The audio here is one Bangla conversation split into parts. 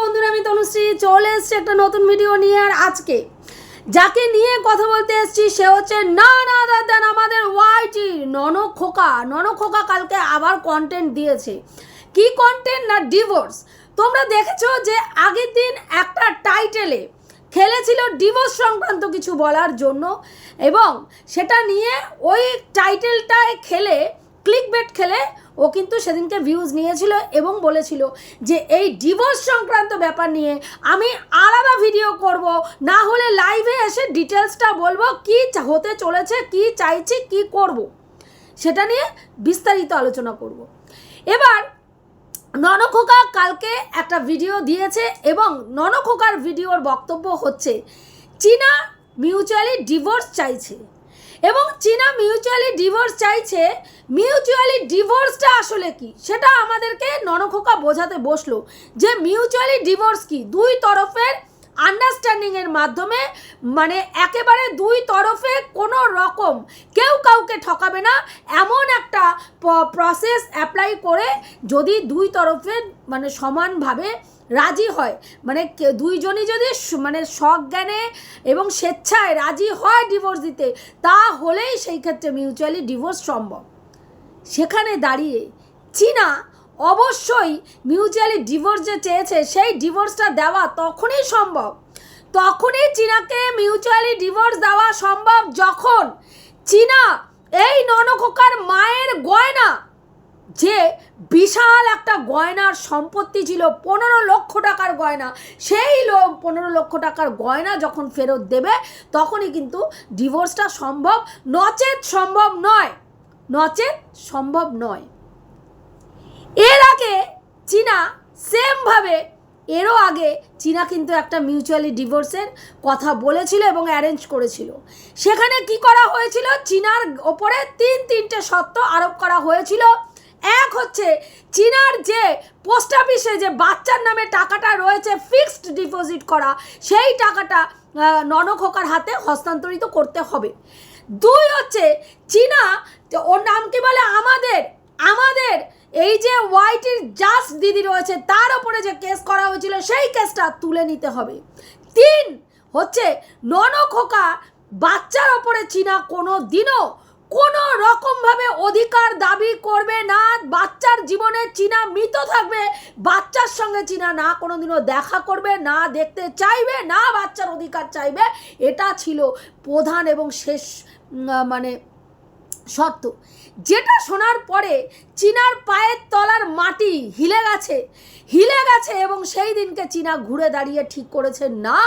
বন্ধুরা, আমি তনুশ্রী চলে এসছি একটা নতুন ভিডিও নিয়ে, আর আজকে যাকে নিয়ে কথা বলতে এসছি, সে হচ্ছে না না দাদান, আমাদের ওয়াইটি নন খোকা। নন খোকা কালকে আবার কন্টেন্ট দিয়েছে। কি কন্টেন্ট না ডিভোর্স তোমরা দেখেছ যে আগের দিন একটা টাইটেলে খেলেছিল ডিভোর্স সংক্রান্ত কিছু বলার জন্য, এবং সেটা নিয়ে ওই টাইটেলটায় খেলে ক্লিক বেট খেলে ও কিন্তু সেদিনকে ভিউজ নিয়েছিল এবং বলেছিল যে এই ডিভোর্স সংক্রান্ত ব্যাপার নিয়ে আমি আলাদা ভিডিও করব, না হলে লাইভে এসে ডিটেলসটা বলব, কি হতে চলেছে, কি চাইছি, কি করব। সেটা নিয়ে বিস্তারিত আলোচনা করব। এবার ননখোকা কালকে একটা ভিডিও দিয়েছে এবং ননখোকার ভিডিওর বক্তব্য হচ্ছে, চীনা মিউচুয়ালি ডিভোর্স চাইছে। এবং চীনা মিউচুয়ালি ডিভোর্স চাইছে মিউচুয়ালি ডিভোর্সটা আসলে কি? সেটা আমাদেরকে ননখোকা বোঝাতে বসল যে মিউচুয়ালি ডিভোর্স কি? দুই তরফের আন্ডারস্ট্যান্ডিংয়ের মাধ্যমে মানে একেবারে দুই তরফে কোনো রকম কেউ কাউকে ঠকাবে না, এমন একটা প্রসেস অ্যাপ্লাই করে যদি দুই তরফে মানে সমানভাবে রাজি হয়। মানে দুইজনই যদি মানে সজ্ঞানে এবং স্বেচ্ছায় রাজি হয় ডিভোর্স দিতে, তাহলেই সেই ক্ষেত্রে মিউচুয়ালি ডিভোর্স সম্ভব। সেখানে দাঁড়িয়ে চীনা অবশ্যই মিউচুয়ালি ডিভোর্স যে চেয়েছে, সেই ডিভোর্সটা দেওয়া তখনই সম্ভব। তখনই চীনাকে মিউচুয়ালি ডিভোর্স দেওয়া সম্ভব যখন চীনা এই ননখোকার মায়ের গয়না যে বিশাল একটা গয়নার সম্পত্তি ছিল, পনেরো লক্ষ টাকার গয়না। সেই পনেরো লক্ষ টাকার গয়না যখন ফেরত দেবে, তখনই কিন্তু ডিভোর্সটা সম্ভব, নচেত সম্ভব নয়, নচেত সম্ভব নয়। এর আগে চীনা সেমভাবে, এরও আগে চীনা কিন্তু একটা মিউচুয়ালি ডিভোর্সের কথা বলেছিল এবং অ্যারেঞ্জ করেছিল। সেখানে কি করা হয়েছিল? চীনার ওপরে তিন তিনটে সত্য আরোপ করা হয়েছিল। এক হচ্ছে চীনার যে পোস্ট অফিসে যে বাচ্চার নামে টাকাটা রয়েছে ফিক্সড ডিপোজিট করা, সেই টাকাটা ননখোকার হাতে হস্তান্তরিত করতে হবে। দুই হচ্ছে চীনা ওর নাম কি বলে? আমাদের আমাদের, এই যে ওয়াইটির জাস্ট দিদি রয়েছে, তার ওপরে যে কেস করা হয়েছিল, সেই কেসটা তুলে নিতে হবে। তিন হচ্ছে ননখোকা বাচ্চার ওপরে চীনা কোনো দিনও কোনো রকমভাবে অধিকার দাবি করবে না। বাচ্চার জীবনে চীনা মৃত থাকবে। বাচ্চার সঙ্গে চীনা না কোনো দিনও দেখা করবে, না দেখতে চাইবে, না বাচ্চার অধিকার চাইবে। এটা ছিল প্রধান এবং শেষ মানে শর্ত। যেটা শোনার পরে চীনার পায়ের তলার মাটি হিলে গেছে। হিলে গেছে এবং সেই দিনকে চীনা ঘুরে দাঁড়িয়ে ঠিক করেছে। না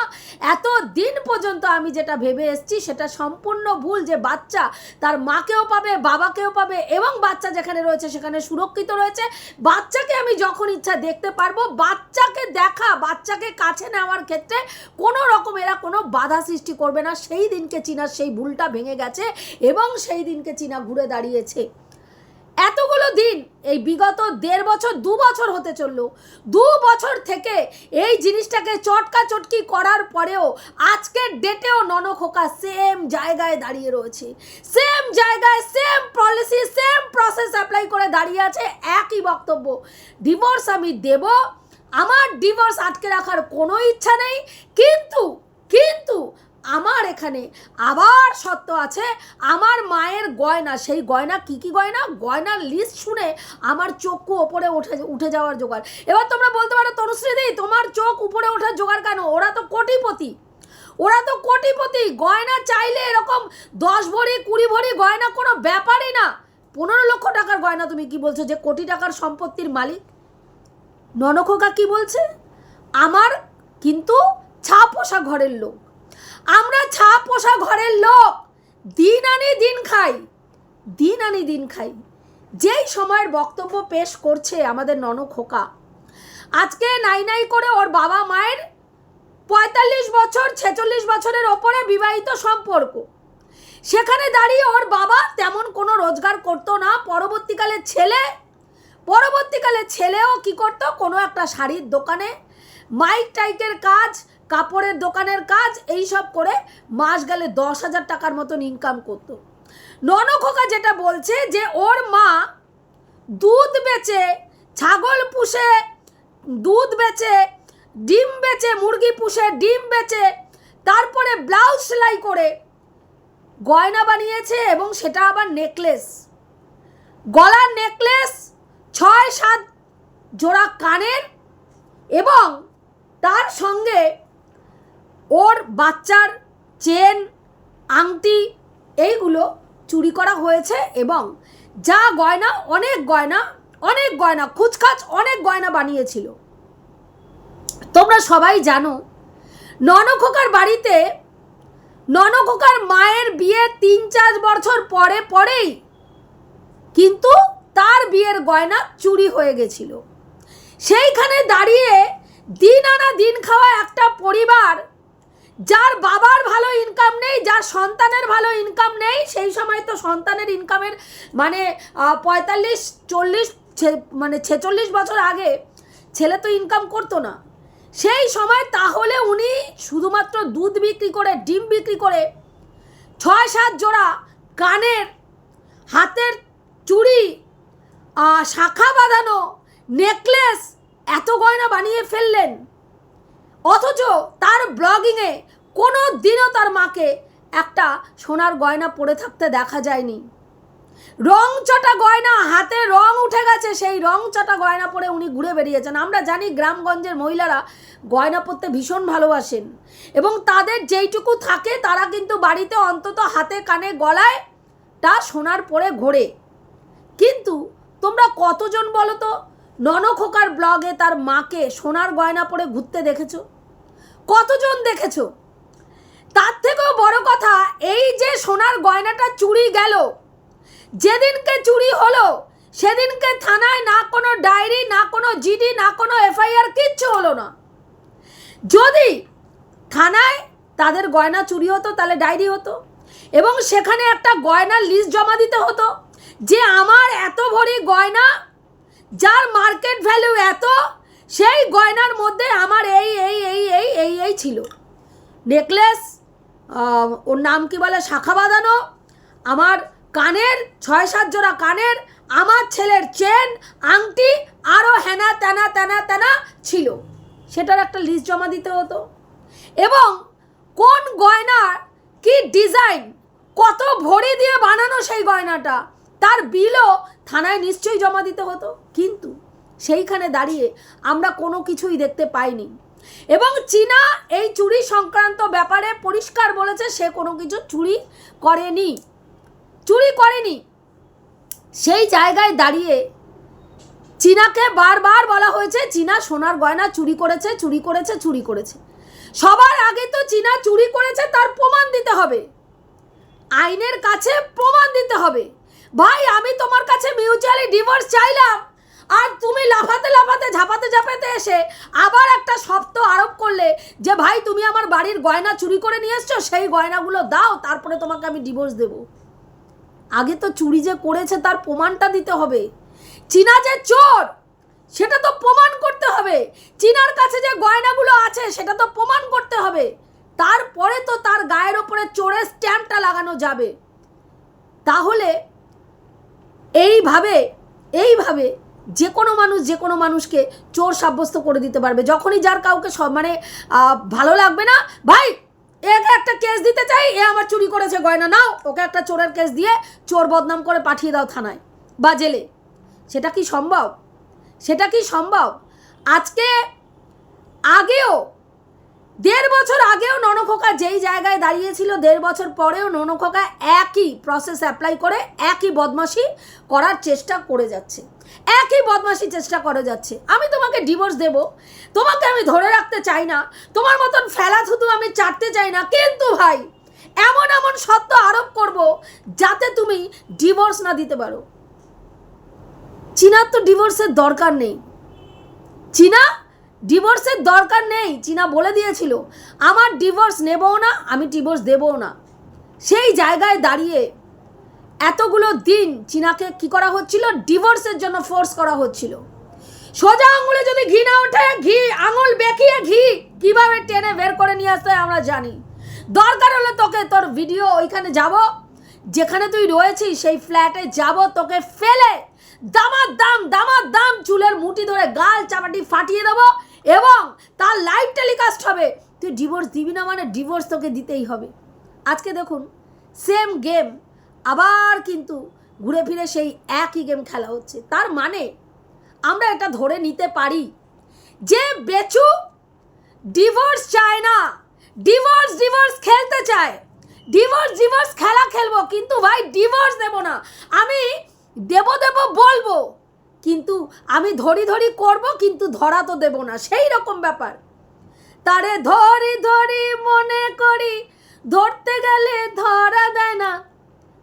এত দিন পর্যন্ত আমি যেটা ভেবে এসেছি সেটা সম্পূর্ণ ভুল যে বাচ্চা তার মাকেও পাবে, বাবাকেও পাবে এবং বাচ্চা যেখানে রয়েছে সেখানে সুরক্ষিত রয়েছে। বাচ্চাকে আমি যখন ইচ্ছা দেখতে পারব, বাচ্চাকে দেখা, বাচ্চাকে কাছে নেওয়ার ক্ষেত্রে কোনো রকম এরা কোনো বাধা সৃষ্টি করবে না। সেই দিনকে চীনার সেই ভুলটা ভেঙে গেছে এবং সেই দিনকে চীনা ঘুরে দাঁড়িয়েছে। এতগুলো দিন, এই বিগত দেড় বছর, দু বছর হতে চলল। দু বছর থেকে এই জিনিসটাকে চটকা চটকি করার পরেও আজকের ডেটেও ননখোকা সেম জায়গায় দাঁড়িয়ে রয়েছে। সেম জায়গায় same policy same process apply করে দাঁড়িয়ে আছে, একই বক্তব্য। ডিভোর্স আমি দেব, আমার ডিভোর্স আটকে রাখার কোনো ইচ্ছা নেই, কিন্তু কিন্তু আমার এখানে আবার সত্য আছে, আমার মায়ের গয়না, সেই গয়না কি কি গয়না? গয়নার লিস্ট শুনে আমার চক্ষু ওপরে উঠে উঠে যাওয়ার জোগাড়। এবার তোমরা বলতে পারো তনুশ্রীদি তোমার চোখ উপরে ওঠার জোগাড় কেন? ওরা তো কোটিপতি। ওরা তো কোটিপতি। গয়না চাইলে এরকম দশ ভরি, কুড়ি ভরি গয়না কোনো ব্যাপারই না। পনেরো লক্ষ টাকার গয়না তুমি কি বলছো যে কোটি টাকার সম্পত্তির মালিক? ননখোকা কি বলছে, আমার কিন্তু ছা পোষা ঘরের লোক। আমরা ছা পোষা ঘরের লোক। দিন আনি দিন খাই। দিন আনি দিন খাই। যেই সময়ের বক্তব্য পেশ করছে আমাদের নন খোকা। আজকে নাই নাই করে ওর বাবা মায়ের পঁয়তাল্লিশ বছর, ছেচল্লিশ বছরের ওপরে বিবাহিত সম্পর্ক। সেখানে দাঁড়িয়ে ওর বাবা তেমন কোনো রোজগার করতো না। পরবর্তীকালে ছেলে, পরবর্তীকালে ছেলেও কি করতো? কোনো একটা শাড়ির দোকানে। মাইক টাইকের কাজ কাপড়ের দোকানের কাজ, এই সব করে মাস গেলে দশ হাজার টাকার মতন ইনকাম করতো। ননখোকা যেটা বলছে যে ওর মা দুধ বেচে, ছাগল পুষে, দুধ বেচে, ডিম বেচে, মুরগি পুষে, ডিম বেচে, তারপরে ব্লাউজ সেলাই করে গয়না বানিয়েছে এবং সেটা আবার নেকলেস গলার নেকলেস ছয় সাত জোড়া কানের এবং তার সঙ্গে ওর বাচ্চার চেন, আংটি এইগুলো চুরি করা হয়েছে এবং যা গয়না, অনেক গয়না অনেক গয়না, খুচখাচ অনেক গয়না বানিয়েছিল। তোমরা সবাই জানো ননখোকার বাড়িতে ননখোকার মায়ের বিয়ে তিন চার বছর পরে পরেই কিন্তু তার বিয়ের গয়না চুরি হয়ে গেছিল। সেইখানে দাঁড়িয়ে দিন আনা দিন খাওয়া একটা পরিবার যার বাবার ভালো ইনকাম নেই, যার সন্তানের ভালো ইনকাম নেই, সেই সময় তো সন্তানের ইনকামের মানে পঁয়তাল্লিশ, চল্লিশ মানে ছেচল্লিশ বছর আগে ছেলে তো ইনকাম করতো না। সেই সময় তাহলে উনি শুধুমাত্র দুধ বিক্রি করে, ডিম বিক্রি করে ছয়, সাত জোড়া কানের হাতের চুড়ি শাখা বাঁধানো নেকলেস এত গয়না বানিয়ে ফেললেন। অথচ তার ব্লগিংয়ে কোনো দিনও তার মাকে একটা সোনার গয়না পরে থাকতে দেখা যায়নি। রং চটা গয়না, হাতে রং উঠে গেছে, সেই রং চটা গয়না পরে উনি ঘুরে বেরিয়েছেন। আমরা জানি গ্রামগঞ্জের মহিলারা গয়না পরতে ভীষণ ভালোবাসেন এবং তাদের যেইটুকু থাকে তারা কিন্তু বাড়িতে অন্তত হাতে কানে গলায় তা সোনার পরে ঘোরে। কিন্তু তোমরা কতজন বলো তো? ননখোকার ব্লগে তার মাকে সোনার গয়না পরে ঘুরতে দেখেছ? কতজন দেখেছ? তার থেকেও বড় কথা, এই যে সোনার গয়নাটা চুরি গেল, যেদিনকে চুরি হলো, সেদিনকে থানায় না কোনো ডায়েরি, না কোনো জিডি, না কোনো এফআইআর, কিচ্ছু হলো না। যদি থানায় তাদের গয়না চুরি হতো, তাহলে ডায়েরি হতো, এবং সেখানে একটা গয়নার লিস্ট জমা দিতে হতো, যে আমার এত ভরি গয়না, যার মার্কেট ভ্যালু এত সেই গয়নার মধ্যে আমার এই এই এই এই এই এই ছিল। নেকলেস ওর নাম কি বলে? শাখা বাঁধানো, আমার কানের, ছয়, সাত জোড়া কানের, আমার ছেলের চেন, আংটি আরও হেনা তেনা তেনা তেনা ছিল। সেটার একটা লিস্ট জমা দিতে হতো। এবং কোন গয়নার কি ডিজাইন কত ভরি দিয়ে বানানো সেই গয়নাটা, তার বিলও থানায় নিশ্চয়ই জমা দিতে হতো। কিন্তু সেইখানে দাঁড়িয়ে আমরা কোনো কিছুই দেখতে পাইনি। এবং চীনা এই চুরি সংক্রান্ত ব্যাপারে পরিষ্কার বলেছে, সে কোনো কিছু চুরি করেনি। চুরি করেনি। সেই জায়গায় দাঁড়িয়ে চীনাকে বারবার বলা হয়েছে, চীনা সোনার গয়না চুরি করেছে চুরি করেছে চুরি করেছে। সবার আগে তো চীনা চুরি করেছে, তার প্রমাণ দিতে হবে। আইনের কাছে প্রমাণ দিতে হবে। ভাই, আমি তোমার কাছে মিউচুয়ালি ডিভোর্স চাইলাম। আর তুমি লাফাতে লাফাতে, ঝাপাতে ঝাপাতে এসে আবার একটা শব্দ আরোপ করলে যে, ভাই, তুমি আমার বাড়ির গয়না চুরি করে নিয়ে এসছো, সেই গয়নাগুলো দাও, তারপরে তোমাকে আমি ডিভোর্স দেব। আগে তো চুরি যে করেছে তার প্রমাণটা দিতে হবে। চীনা যে চোর, সেটা তো প্রমাণ করতে হবে। চীনার কাছে যে গয়নাগুলো আছে, সেটা তো প্রমাণ করতে হবে। তারপরে তো তার গায়ের ওপরে চোরের স্ট্যাম্পটা লাগানো যাবে। তাহলে এইভাবে এইভাবে যে কোনো মানুষ, যে কোনো মানুষকে চোর সাব্যস্ত করে দিতে পারবে। যখনই যার কাউকে সব মানে ভালো লাগবে না, ভাই, একে একটা কেস দিতে চাই, এ আমার চুরি করেছে গয়না, নাও, ওকে একটা চোরের কেস দিয়ে চোর বদনাম করে পাঠিয়ে দাও থানায় বা জেলে। সেটা কি সম্ভব? সেটা কি সম্ভব? আজকে আগেও দেড় বছর আগেও ননখোকা যেই জায়গায় দাঁড়িয়েছিল, দেড় বছর পরেও ননখোকা একই প্রসেস অ্যাপ্লাই করে, একই বদমাশি করার চেষ্টা করে যাচ্ছে। একই বদমাশি চেষ্টা করে যাচ্ছে। আমি তোমাকে ডিভোর্স দেব। তোমাকে আমি ধরে রাখতে চাই না। তোমার মতন ফেলা থুতু আমি চাটতে চাই না। কিন্তু ভাই, এমন এমন সত্য আরোপ করব যাতে তুমি ডিভোর্স না দিতে পারো। চীনার তো ডিভোর্সের দরকার নেই। চীনা ডিভোর্সের দরকার নেই, চীনা বলে দিয়েছিল। আমার ডিভোর্স নেবও না, আমি ডিভোর্স দেবও না। সেই জায়গায় দাঁড়িয়ে এতগুলো দিন চীনাকে কি করা হচ্ছিল? ডিভোর্সের জন্য ফোর্স করা হচ্ছিল। সোজা আঙুলে যদি ঘি না ওঠে, ঘি, আঙুল বেঁকিয়ে ঘি কীভাবে টেনে বের করে নিয়ে আসতে আমরা জানি। দরকার হলে তোকে তোর ভিডিও ওইখানে যাব। যেখানে তুই রয়েছিস, সেই ফ্ল্যাটে যাব, তোকে ফেলে দামার দাম দামার দাম চুলের মুঠি ধরে গাল চাপাটি ফাটিয়ে দেবো। এবং তার লাইভ টেলিকাস্ট হবে। তুই ডিভোর্স দিবি না মানে ডিভোর্স তোকে দিতেই হবে। আজকে দেখুন সেম গেম আবার কিন্তু ঘুরে ফিরে সেই একই গেম খেলা হচ্ছে। তার মানে আমরা এটা ধরে নিতে পারি যে বেচু ডিভোর্স চায় না। ডিভোর্স ডিভোর্স খেলতে চায়। ডিভোর্স ডিভোর্স খেলা খেলব, কিন্তু ভাই ডিভোর্স দেব না। আমি দেব দেব বলব। কিন্তু আমি ধরি ধরি করব, কিন্তু ধরা তো দেব না। সেই রকম ব্যাপার। তারে ধরি ধরি মনে করি, ধরতে গেলে ধরা দেয় না।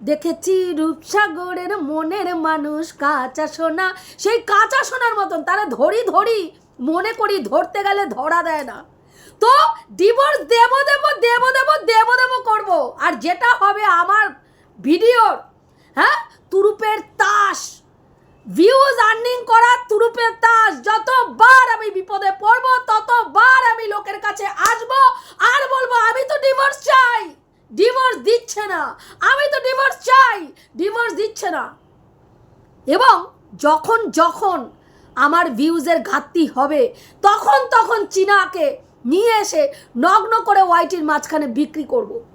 দেখেছি রূপসাগরের মনের মানুষ কাঁচা সোনা। সেই কাঁচা সোনার মতন, তারা ধরি ধরি মনে করি ধরতে গেলে ধরা দেয় না। তো ডিভোর্স দেব দেব দেব দেব দেব দেব করব। আর যেটা হবে আমার ভিডিওর হ্যাঁ? তুরুপের তাস। ভিউজ আর্নিং করা তুরুপের তাস যতবার আমি বিপদে পড়ব, ততবার আমি লোকের কাছে আসব। আর বলব, আমি তো ডিভোর্স চাই। ডিভোর্স দিচ্ছে না। আমি তো ডিভোর্স চাই। ডিভোর্স দিচ্ছে না। এবং যখন যখন আমার ভিউজের ঘাটতি হবে, তখন তখন চীনাকে নিয়ে এসে নগ্ন করে ওয়াইটির মাঝখানে বিক্রি করব।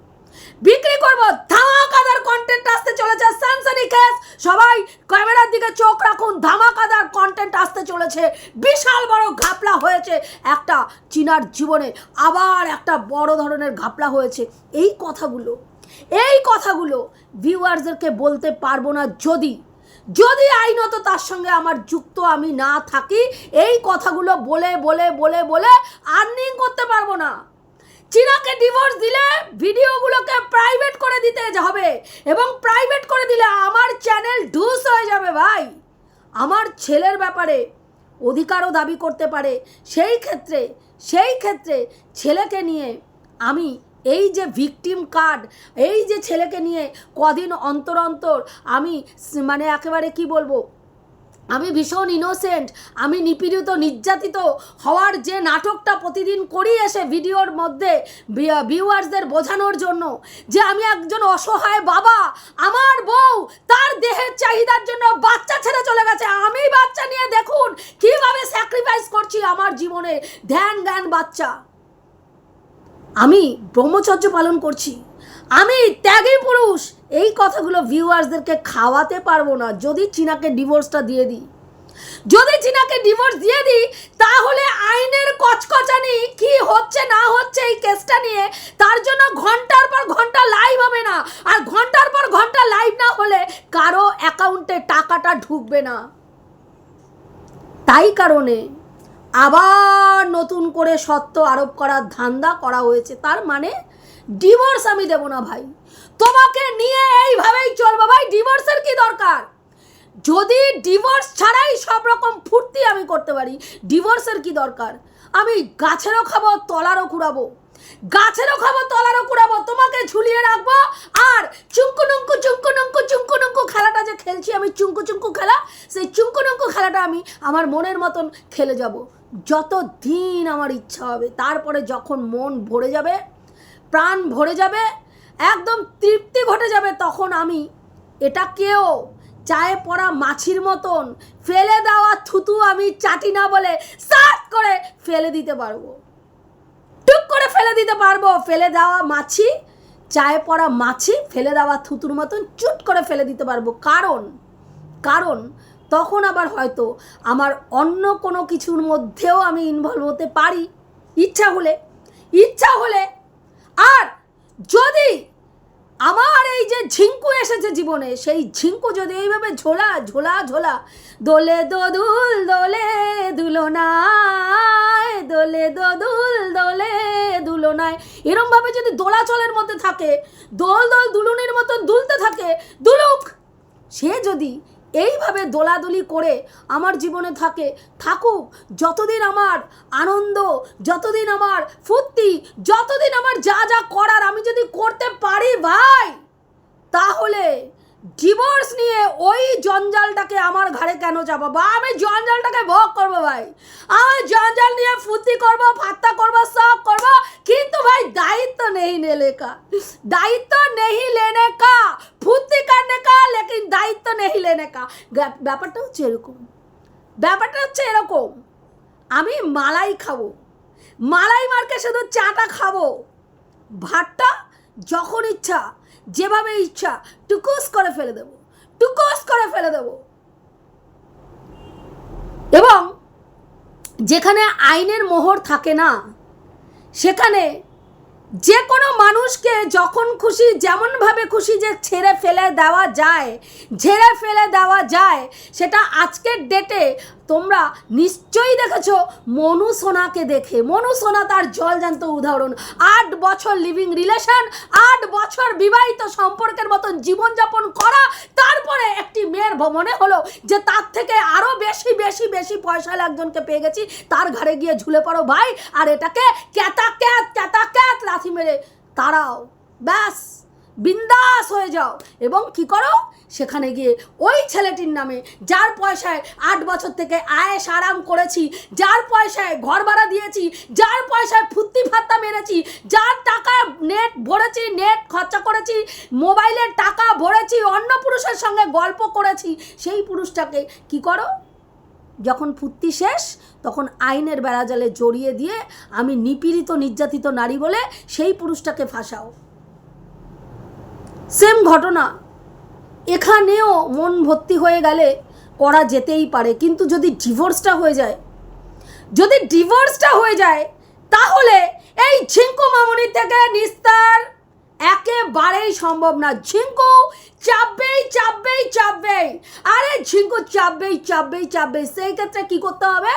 বিক্রি করব ধামাকাদার কন্টেন্ট আসতে চলেছে সানসানি ক্যাস সবাই ক্যামেরার দিকে চোখ রাখুন, ধামাকাদার কন্টেন্ট আসতে চলেছে। বিশাল বড় ঘাপলা হয়েছে একটা চীনার জীবনে। আবার একটা বড় ধরনের ঘাপলা হয়েছে। এই কথাগুলো এই কথাগুলো ভিউয়ার্সদেরকে বলতে পারব না যদি যদি আইনত তার সঙ্গে আমার যুক্ত আমি না থাকি, এই কথাগুলো বলে বলে বলে বলে আর্নিং করতে পারব না। চীনাকে ডিভোর্স দিলে ভিডিওগুলোকে প্রাইভেট করে দিতে হবে এবং প্রাইভেট করে দিলে আমার চ্যানেল ডুস হয়ে যাবে ভাই। আমার ছেলের ব্যাপারে অধিকারও দাবি করতে পারে। সেই ক্ষেত্রে সেই ক্ষেত্রে ছেলেকে নিয়ে আমি এই যে ভিকটিম কার্ড এই যে ছেলেকে নিয়ে কদিন অন্তর অন্তর আমি মানে একেবারে কি বলব আমি ভীষণ ইনোসেন্ট আমি নিপীড়িত, নির্যাতিত হওয়ার যে নাটকটা প্রতিদিন করি এসে ভিডিওর মধ্যে ভিউয়ার্সদের বোঝানোর জন্য, যে আমি একজন অসহায় বাবা, আমার বউ তার দেহের চাহিদার জন্য বাচ্চা ছেড়ে চলে গেছে। আমি বাচ্চা নিয়ে দেখুন কীভাবে স্যাক্রিফাইস করছি আমার জীবনে। ধ্যান জ্ঞান বাচ্চা। আমি ব্রহ্মচর্য পালন করছি। আমি ত্যাগী পুরুষ। এই কথাগুলো ভিউয়ার্সদেরকে খাওয়াতে পারব না। যদি চীনাকে ডিভোর্সটা দিয়ে দিই। যদি চীনাকে ডিভোর্স দিয়ে দিই, তাহলে আইনের কচকচানি কি হচ্ছে না হচ্ছে এই কেসটা নিয়ে, তার জন্য ঘণ্টার পর ঘণ্টা লাইভ হবে না। আর ঘণ্টার পর ঘণ্টা লাইভ না হলে কারও অ্যাকাউন্টে টাকাটা ঢুকবে না। তাই কারণে আবার নতুন করে সত্য আরোপ করার ধান্দা করা হয়েছে। তার মানে ডিভোর্স আমি দেব না ভাই। তোমাকে নিয়ে এইভাবেই চলবো ভাই ডিভোর্সের কি দরকার? যদি ডিভোর্স ছাড়াই সব রকম ফুর্তি আমি করতে পারি ডিভোর্সের কি দরকার? আমি গাছেরও খাব, তলারও কুড়াবো। গাছেরও খাব, তলারও কুড়াবো, তোমাকে ঝুলিয়ে রাখব, আর চুঙ্কু নুঙ্কু চুঙ্কু নুঙ্কু চুঙ্কু নুঙ্কু খেলাটা যে খেলছি আমি, চুঙ্কু চুঙ্কু খেলা, সেই চুঙ্কু নুঙ্কু খেলাটা আমি আমার মনের মতন খেলে যাব। যত দিন আমার ইচ্ছা হবে, তারপরে যখন মন ভরে যাবে, প্রাণ ভরে যাবে একদম তৃপ্তি ঘটে যাবে তখন আমি। এটাকেও চায়ে পড়া মাছির মতন ফেলে দেওয়া থুতু আমি চাটি না বলে সাত করে ফেলে দিতে পারব। টুক করে ফেলে দিতে পারব। ফেলে দেওয়া মাছি, চায়ে পড়া মাছি ফেলে দেওয়া থুতুর মতন চুট করে ফেলে দিতে পারব। কারণ কারণ তখন আবার হয়তো আমার অন্য কোনো কিছুর মধ্যেও আমি ইনভলভ হতে পারি। ইচ্ছা হলে ইচ্ছা হলে। আর যদি আমার এই যে ঝিঙ্কু এসেছে জীবনে, সেই ঝিঙ্কু যদি এইভাবে ঝোলা ঝোলা ঝোলা, দোলে দোদুল দোলে দুলনায় দোলে দোদুল দোলে দুলনায় এরমভাবে যদি দোলাচলের মধ্যে থাকে, দোল দোল দুলুনির মতন দুলতে থাকে, দুলুক, সে যদি এইভাবে দোলাদুলি করে আমার জীবনে থাকে। থাকুক, যতদিন আমার আনন্দ, যতদিন আমার ফুর্তি, যতদিন আমার যা যা করার আমি যদি করতে পারি ভাই, তাহলে ডিভোর্স নিয়ে ওই জঞ্জালটাকে আমার ঘাড়ে কেন যাব বা আমি জঞ্জালটাকে ভোগ করব ভাই। আমি জঞ্জাল নিয়ে ফুর্তি করব ফাত্তা করব, সব করব, কিন্তু ভাই দায়িত্ব নেই নেলে কা দায়িত্ব নেই লেনে কা ফুর্তি করনে কা লেকিন দায়িত্ব নেই লেনে কা ব্যাপারটা হচ্ছে এরকম। ব্যাপারটা হচ্ছে এরকম। আমি মালাই খাব। মালাই মার্কে শুধু চাটা খাব। ভাতটা যখন ইচ্ছা যেভাবে ইচ্ছা টুকুস করে ফেলে দেবো, টুকুস করে ফেলে দেবো। এবং যেখানে আইনের মোহর থাকে না, সেখানে যে কোনো মানুষকে যখন খুশি, যেমনভাবে খুশি যে ছেড়ে ফেলে দেওয়া যায়, ঝেড়ে ফেলে দেওয়া যায়, সেটা আজকের ডেটে তোমরা নিশ্চয়ই দেখেছ, মনু সোনাকে দেখে। মনু সোনা তার জলজান্ত উদাহরণ। আট বছর লিভিং রিলেশন আট বছর বিবাহিত সম্পর্কের মতন জীবনযাপন করা, তারপরে একটি মেয়ের ভ্রমণে হলো যে তার থেকে আরও বেশি বেশি বেশি পয়সা একজনকে পেয়ে গেছি। তার ঘরে গিয়ে ঝুলে পড়ো ভাই, আর এটাকে ক্যাতা ক্যাত ক্যাতা ক্যাত লাথি মেরে। তারাও ব্যাস, বিন্দাস হয়ে যাও। এবং কি করো? সেখানে গিয়ে ওই ছেলেটির নামে যার পয়সায় আট বছর থেকে আয়েস আরাম করেছি, যার পয়সায় ঘর ভাড়া দিয়েছি, যার পয়সায় ফুর্তি ফাত্তা মেরেছি, যার টাকা নেট ভরেছি নেট খরচা করেছি মোবাইলের টাকা ভরেছি, অন্য পুরুষের সঙ্গে গল্প করেছি, সেই পুরুষটাকে কি করো? যখন ফুর্তি শেষ, তখন আইনের বেড়াজালে জড়িয়ে দিয়ে আমি নিপীড়িত, নির্যাতিত নারী বলে সেই পুরুষটাকে ফাঁসাও। সেম ঘটনা। এখানেও মন ভর্তি হয়ে গেলে করা যেতেই পারে। কিন্তু যদি ডিভোর্সটা হয়ে যায়, যদি ডিভোর্সটা হয়ে যায়, তাহলে এই ঝিঙ্কু মামুনি থেকে নিস্তার একেবারেই সম্ভব না। ঝিঙ্কু চাপবেই চাপবেই চাপবেই। আরে ঝিঙ্কু চাপবেই চাপবেই চাপবেই। সেই ক্ষেত্রে কী করতে হবে?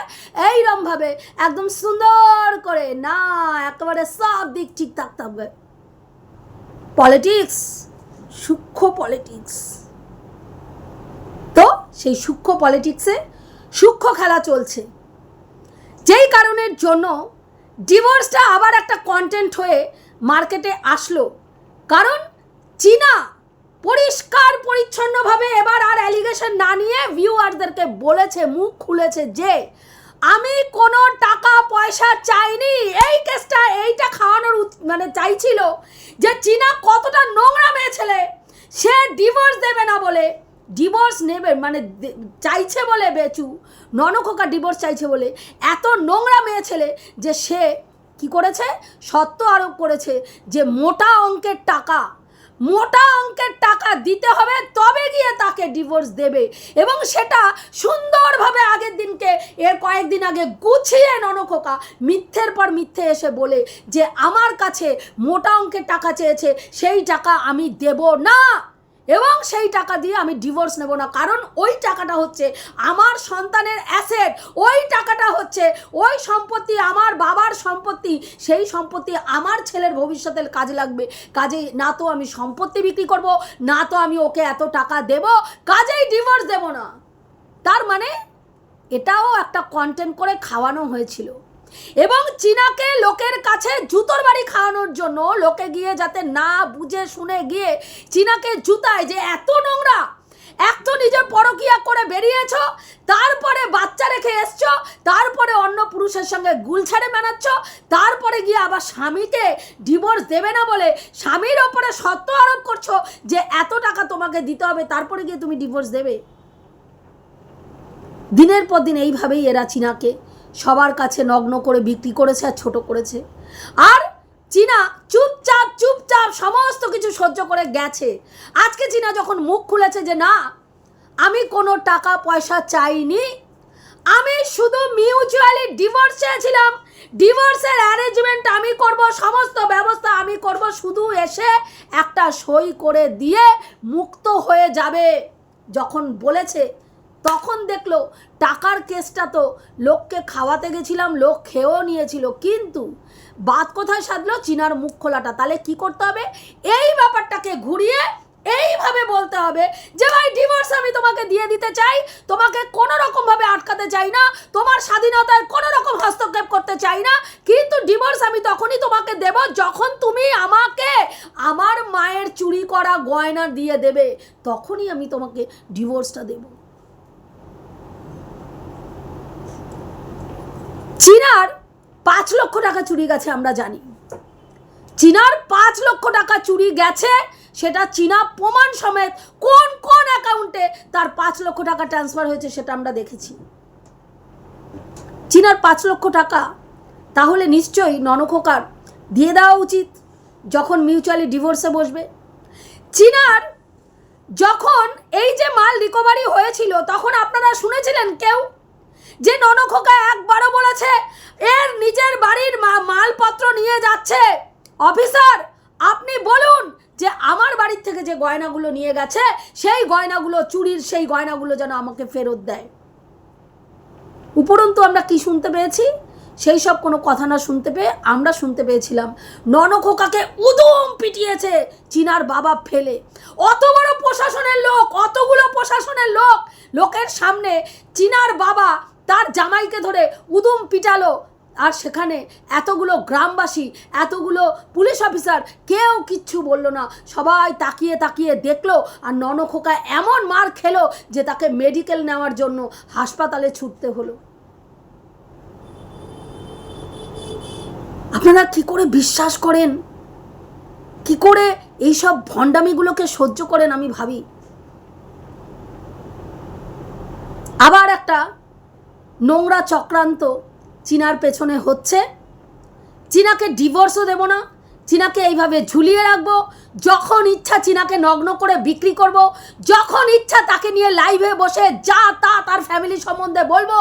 এইরমভাবে একদম সুন্দর করে, না, একেবারে সব দিক ঠিক থাকতে হবে। পলিটিক্স সূক্ষ্ম পলিটিক্স তো সেই সূক্ষ্ম পলিটিক্সে সূক্ষ্ম খেলা চলছে। যেই কারণের জন্য ডিভোর্সটা আবার একটা কন্টেন্ট হয়ে মার্কেটে আসলো। কারণ চীনা পরিষ্কার পরিচ্ছন্নভাবে এবার আর অ্যালিগেশন না নিয়ে ভিউয়ারদেরকে বলেছে, মুখ খুলেছে যে, আমি কোনো টাকা, পয়সা চাইনি। এই কেসটা এইটা খাওয়ানোর মানে চাইছিল যে চীনা কতটা নোংরা মেয়ে ছেলে, সে ডিভোর্স দেবে না বলে ডিভোর্স নেবে মানে চাইছে বলে বেচু ননখোকা ডিভোর্স চাইছে বলে, এত নোংরা মেয়ে ছেলে যে সে কি করেছে? সত্য আরোপ করেছে যে মোটা অঙ্কের টাকা, মোটা অঙ্কের টাকা দিতে হবে, তবে গিয়ে তাকে ডিভোর্স দেবে। এবং সেটা সুন্দরভাবে আগের দিনকে, এর কয়েকদিন আগে গুছিয়ে ননখোকা মিথ্যের পর মিথ্যে এসে বলে যে, আমার কাছে মোটা অঙ্কের টাকা চেয়েছে, সেই টাকা আমি দেব না। এবং সেই টাকা দিয়ে আমি ডিভোর্স নেব না। কারণ ওই টাকাটা হচ্ছে আমার সন্তানের অ্যাসেট ওই টাকাটা হচ্ছে ওই সম্পত্তি, আমার বাবার সম্পত্তি। সেই সম্পত্তি আমার ছেলের ভবিষ্যতের কাজে লাগবে। কাজেই না তো আমি সম্পত্তি বিক্রি করব, না তো আমি ওকে এত টাকা দেব, কাজেই ডিভোর্স দেব না। তার মানে এটাও একটা কন্টেন্ট করে খাওয়ানো হয়েছিল। এবং চীনাকে লোকের কাছে জুতোর বাড়ি খাওয়ানোর জন্য লোকে গিয়ে যাতে না বুঝে শুনে গিয়ে চীনাকে জুতায় যে এত নোংরা, এক তো নিজে পরকিয়া করে বেরিয়েছ, তারপরে বাচ্চা রেখে এসছো, তারপরে অন্য পুরুষের সঙ্গে গুলছাড়ে মেনাচ্ছ তারপরে গিয়ে আবার স্বামীকে ডিভোর্স দেবে না বলে স্বামীর ওপরে সত্য আরোপ করছ যে এত টাকা তোমাকে দিতে হবে, তারপরে গিয়ে তুমি ডিভোর্স দেবে। দিনের পর দিন এইভাবেই এরা চীনাকে সবার কাছে নগ্ন করে বিক্রি করেছে আর ছোট করেছে। আর চীনা চুপচাপ চুপচাপ সমস্ত কিছু সহ্য করে গেছে। আজকে চীনা যখন মুখ খুলেছে যে না, আমি কোনো টাকা পয়সা চাইনি, আমি শুধু মিউচুয়ালি ডিভোর্স চেয়েছিলাম ডিভোর্সের অ্যারেঞ্জমেন্ট আমি করব, সমস্ত ব্যবস্থা আমি করব, শুধু এসে একটা সই করে দিয়ে মুক্ত হয়ে যাবে। যখন বলেছে তখন দেখল টাকার কেসটা তো লোককে খাওয়াতে গেছিলাম, লোক খেয়েও নিয়েছিল। কিন্তু বাদ কোথায় সাধলো? চিনার মুখ খোলাটা। তাহলে কি করতে হবে? এই ব্যাপারটাকে ঘুরিয়ে এইভাবে বলতে হবে যে, ভাই ডিভোর্স আমি তোমাকে দিয়ে দিতে চাই। তোমাকে কোনো রকমভাবে আটকাতে চাই না। তোমার স্বাধীনতায় কোনো রকম হস্তক্ষেপ করতে চাই না। কিন্তু ডিভোর্স আমি তখনই তোমাকে দেব যখন তুমি আমাকে আমার মায়ের চুরি করা গয়না দিয়ে দেবে। তখনই আমি তোমাকে ডিভোর্সটা দেবো চীনার পাঁচ লক্ষ টাকা চুরি গেছে, আমরা জানি। চীনার পাঁচ লক্ষ টাকা চুরি গেছে, সেটা চীনা প্রমাণ সমেত কোন কোন অ্যাকাউন্টে তার পাঁচ লক্ষ টাকা ট্রান্সফার হয়েছে সেটা আমরা দেখেছি। চিনার পাঁচ লক্ষ টাকা, তাহলে নিশ্চয়ই ননখোকার দিয়ে দেওয়া উচিত, যখন মিউচুয়ালি ডিভোর্সে বসবে। চিনার যখন এই যে মাল রিকভারি হয়েছিল, তখন আপনারা শুনেছিলেন কেউ? যে ননখোকা একবারও বলেছে, এর নিজের বাড়ির মালপত্র নিয়ে যাচ্ছে। অফিসার, আপনি বলুন যে আমার বাড়ির থেকে যে গয়নাগুলো নিয়ে গেছে, সেই গয়নাগুলো, চুরির সেই গয়নাগুলো যেন আমাকে ফেরত দেয়। উপরন্তু আমরা কি শুনতে পেয়েছি? সেই সব কোনো কথা না শুনতে পেয়ে আমরা শুনতে পেয়েছিলাম, ননখোকাকে উদম পিটিয়েছে চিনার বাবা ফেলে। অত বড় প্রশাসনের লোক, অতগুলো প্রশাসনের লোক, লোকের সামনে চিনার বাবা তার জামাইকে ধরে উদুম পিটালো। আর সেখানে এতগুলো গ্রামবাসী, এতগুলো পুলিশ অফিসার, কেউ কিচ্ছু বলল না। সবাই তাকিয়ে তাকিয়ে দেখল আর ননখোকা এমন মার খেলো যে তাকে মেডিকেল নেওয়ার জন্য হাসপাতালে ছুটতে হলো। আপনারা কি করে বিশ্বাস করেন? কি করে এইসব ভণ্ডামিগুলোকে সহ্য করেন আমি ভাবি। আবার একটা নোংরা চক্রান্ত চীনার পেছনে হচ্ছে। চীনাকে ডিভোর্সও দেব না, চীনাকে এইভাবে ঝুলিয়ে রাখব। যখন ইচ্ছা চীনাকে নগ্ন করে বিক্রি করব, যখন ইচ্ছা তাকে নিয়ে লাইভে বসে যা তা তার ফ্যামিলি সম্বন্ধে বলব,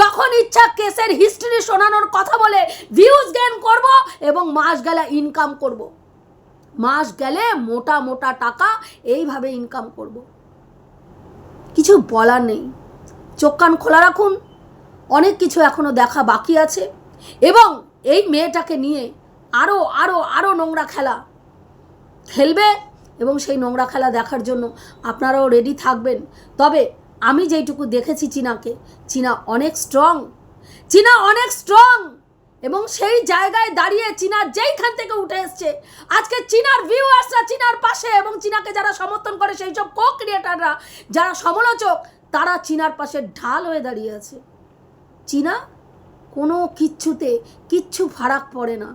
যখন ইচ্ছা কেসের হিস্ট্রি শোনানোর কথা বলে ভিউজ গেন করব এবং মাস গেলে ইনকাম করব। মাস গেলে মোটা মোটা টাকা এইভাবে ইনকাম করব। কিছু বলার নেই। চোখ কান খোলা রাখুন। অনেক কিছু এখনও দেখা বাকি আছে এবং এই মেয়েটাকে নিয়ে আরও আরও আরও নোংরা খেলা খেলবে এবং সেই নোংরা খেলা দেখার জন্য আপনারাও রেডি থাকবেন। তবে আমি যেইটুকু দেখেছি চীনাকে, চীনা অনেক স্ট্রং চীনা অনেক স্ট্রং এবং সেই জায়গায় দাঁড়িয়ে চীনা যেইখান থেকে উঠে এসছে, আজকে চীনার ভিউয়ার্সরা চীনার পাশে এবং চীনাকে যারা সমর্থন করে সেই সব কো ক্রিয়েটাররা যারা সমালোচক, তারা চীনার পাশে ঢাল হয়ে দাঁড়িয়ে আছে। চীনা কোনো কিচ্ছুতে কিচ্ছু ফারাক পড়ে না।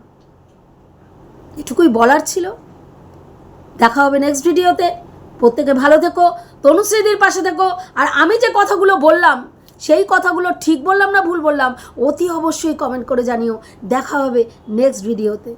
এটুকুই বলার ছিল। দেখা হবে নেক্সট ভিডিওতে প্রত্যেকে ভালো থেকো, তনুশ্রীদির পাশে থেকো। আর আমি যে কথাগুলো বললাম, সেই কথাগুলো ঠিক বললাম না ভুল বললাম, অতি অবশ্যই কমেন্ট করে জানিও। দেখা হবে নেক্সট ভিডিওতে